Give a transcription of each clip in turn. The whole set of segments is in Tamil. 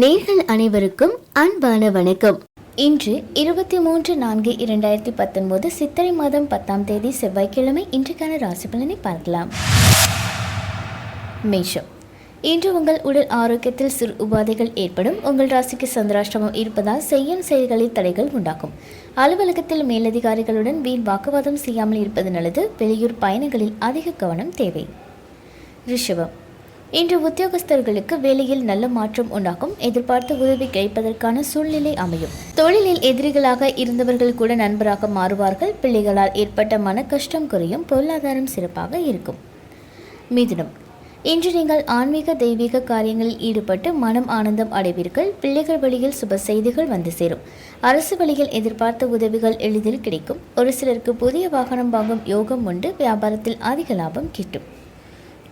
நேர்கள் அனைவருக்கும் அன்பான வணக்கம். இன்று இருபத்தி மூன்று நான்கு இரண்டாயிரத்தி பத்தொன்பது சித்திரை மாதம் பத்தாம் தேதி செவ்வாய்க்கிழமை இன்றைக்கான ராசி பலனை பார்க்கலாம். மேஷம். இன்று உங்கள் உடல் ஆரோக்கியத்தில் சிறு உபாதைகள் ஏற்படும். உங்கள் ராசிக்கு சந்திராஷ்டமம் இருப்பதால் செய்யும் செயல்களில் தடைகள் உண்டாகும். அலுவலகத்தில் மேலதிகாரிகளுடன் வீண் வாக்குவாதம் செய்யாமல் இருப்பது நல்லது. வெளியூர் பயணங்களில் அதிக கவனம் தேவை. ரிஷபம். இன்று உத்தியோகஸ்தர்களுக்கு வேலையில் நல்ல மாற்றம் உண்டாகும். எதிர்பார்த்த உதவி கிடைப்பதற்கான சூழ்நிலை அமையும். தொழிலில் எதிரிகளாக இருந்தவர்கள் கூட நண்பராக மாறுவார்கள். பிள்ளைகளால் ஏற்பட்ட மன கஷ்டம் குறையும். பொருளாதாரம் சிறப்பாக இருக்கும். மிதுனம். இன்று நீங்கள் ஆன்மீக தெய்வீக காரியங்களில் ஈடுபட்டு மனம் ஆனந்தம் அடைவீர்கள். பிள்ளைகள் வழியில் சுப செய்திகள் வந்து சேரும். அரசு வழியில் எதிர்பார்த்த உதவிகள் எளிதில் கிடைக்கும். ஒரு சிலருக்கு புதிய வாகனம் வாங்கும் யோகம் உண்டு. வியாபாரத்தில் அதிக லாபம் கிட்டும்.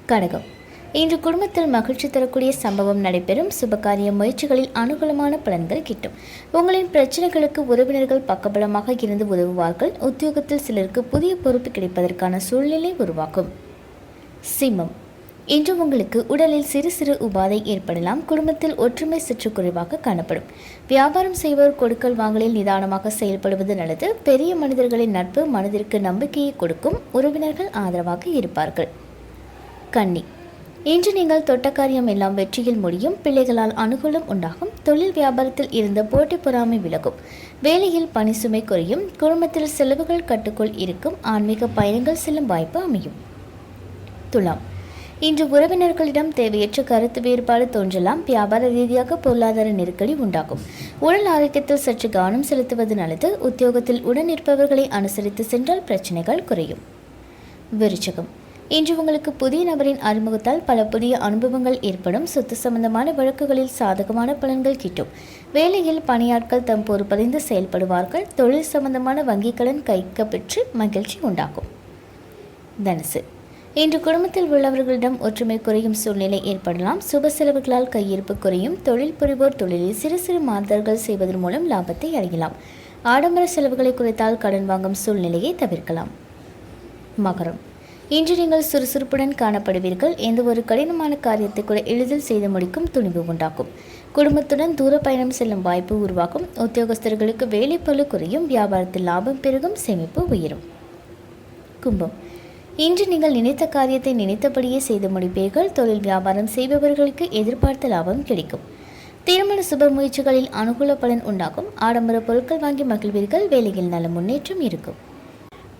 கடகம். இன்று குடும்பத்தில் மகிழ்ச்சி தரக்கூடிய சம்பவம் நடைபெறும். சுபகாரிய முயற்சிகளில் அனுகூலமான பலன்கள் கிட்டும். உங்களின் பிரச்சனைகளுக்கு உறவினர்கள் பக்கபலமாக இருந்து உதவுவார்கள். உத்தியோகத்தில் சிலருக்கு புதிய பொறுப்பு கிடைப்பதற்கான சூழ்நிலை உருவாக்கும். சிம்மம். இன்று உங்களுக்கு உடலில் சிறு சிறு உபாதை ஏற்படலாம். குடும்பத்தில் ஒற்றுமை சற்று குறைவாக காணப்படும். வியாபாரம் செய்வோர் கொடுக்கல் வாங்கலில் நிதானமாக செயல்படுவது நல்லது. பெரிய மனிதர்களின் நட்பு மனதிற்கு நம்பிக்கையை கொடுக்கும். உறவினர்கள் ஆதரவாக இருப்பார்கள். கன்னி. இன்று நீங்கள் தொட்ட காரியம் எல்லாம் வெற்றியில் முடியும். பிள்ளைகளால் அனுகூலம் உண்டாகும். தொழில் வியாபாரத்தில் இருந்த போட்டி பொறாமை விலகும். வேலையில் பணி சுமை குறையும். குடும்பத்தில் செலவுகள் கட்டுக்குள் இருக்கும். ஆன்மீக பயணங்கள் செல்லும் வாய்ப்பு அமையும். துலாம். இன்று உறவினர்களிடம் தேவையற்ற கருத்து வேறுபாடு தோன்றலாம். வியாபார ரீதியாக பொருளாதார நெருக்கடி உண்டாகும். உடல் ஆரோக்கியத்தில் சற்று கவனம் செலுத்துவது நல்லது. உத்தியோகத்தில் உடன் இருப்பவர்களை அனுசரித்து சென்றால் பிரச்சனைகள் குறையும். விருச்சகம். இன்று உங்களுக்கு புதிய நபரின் அறிமுகத்தால் பல புதிய அனுபவங்கள் ஏற்படும். சொத்து சம்பந்தமான வழக்குகளில் சாதகமான பலன்கள் கிட்டும். வேலையில் பணியாட்கள் தம் பொறுப்பறிந்து செயல்படுவார்கள். தொழில் சம்பந்தமான வங்கிக் கடன் கைக்க பெற்று மகிழ்ச்சி உண்டாகும் தனுசு. இன்று குடும்பத்தில் உள்ளவர்களிடம் ஒற்றுமை குறையும் சூழ்நிலை ஏற்படலாம். சுப செலவுகளால் கையிருப்பு குறையும். தொழில் புரிவோர் தொழிலில் சிறு சிறு மாறுதல்கள் செய்வதன் மூலம் லாபத்தை அடையலாம். ஆடம்பர செலவுகளை குறைத்தால் கடன் வாங்கும் சூழ்நிலையை தவிர்க்கலாம். மகரம். இன்று நீங்கள் சுறுசுறுப்புடன் காணப்படுவீர்கள். எந்த ஒரு கடினமான காரியத்தை கூட எளிதில் செய்து முடிக்கும் துணிவு உண்டாக்கும் குடும்பத்துடன் தூர பயணம் செல்லும் வாய்ப்பு உருவாகும். உத்தியோகஸ்தர்களுக்கு வேலைப்பளு குறையும். வியாபாரத்தில் லாபம் பெருகும். சேமிப்பு உயரும். கும்பம். இன்று நீங்கள் நினைத்த காரியத்தை நினைத்தபடியே செய்து முடிப்பீர்கள். தொழில் வியாபாரம் செய்பவர்களுக்கு எதிர்பார்த்த லாபம் கிடைக்கும். திருமண சுப முயற்சிகளில் அனுகூல பலன் உண்டாகும். ஆடம்பர பொருட்கள் வாங்கி மகிழ்வீர்கள். வேலையில் நல்ல முன்னேற்றம் இருக்கும்.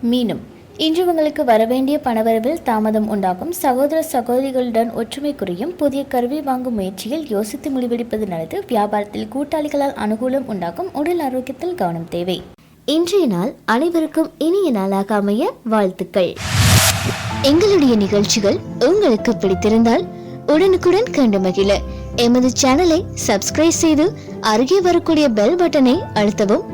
மீனும். இன்று உங்களுக்கு வரவேண்டிய பணவரவில் தாமதம் உண்டாகும். சகோதர சகோதரிகளுடன் ஒற்றுமை குறையும். புதிய கருவி வாங்கும் முயற்சியில் யோசித்து முடிவெடுப்பது நல்லது. வியாபாரத்தில் கூட்டாளிகளால் அனுகூலம் உண்டாகும். உடல் ஆரோக்கியத்தில் கவனம் தேவை. இன்றைய நாள் அனைவருக்கும் இனிய நாளாக அமைய வாழ்த்துக்கள். எங்களுடைய நிகழ்ச்சிகள் உங்களுக்கு பிடித்திருந்தால் உடனுக்குடன் கண்டு மகிழ. எமது சேனலை சப்ஸ்கிரைப் செய்து அருகே வரக்கூடிய பெல் பட்டனை அழுத்தவும்.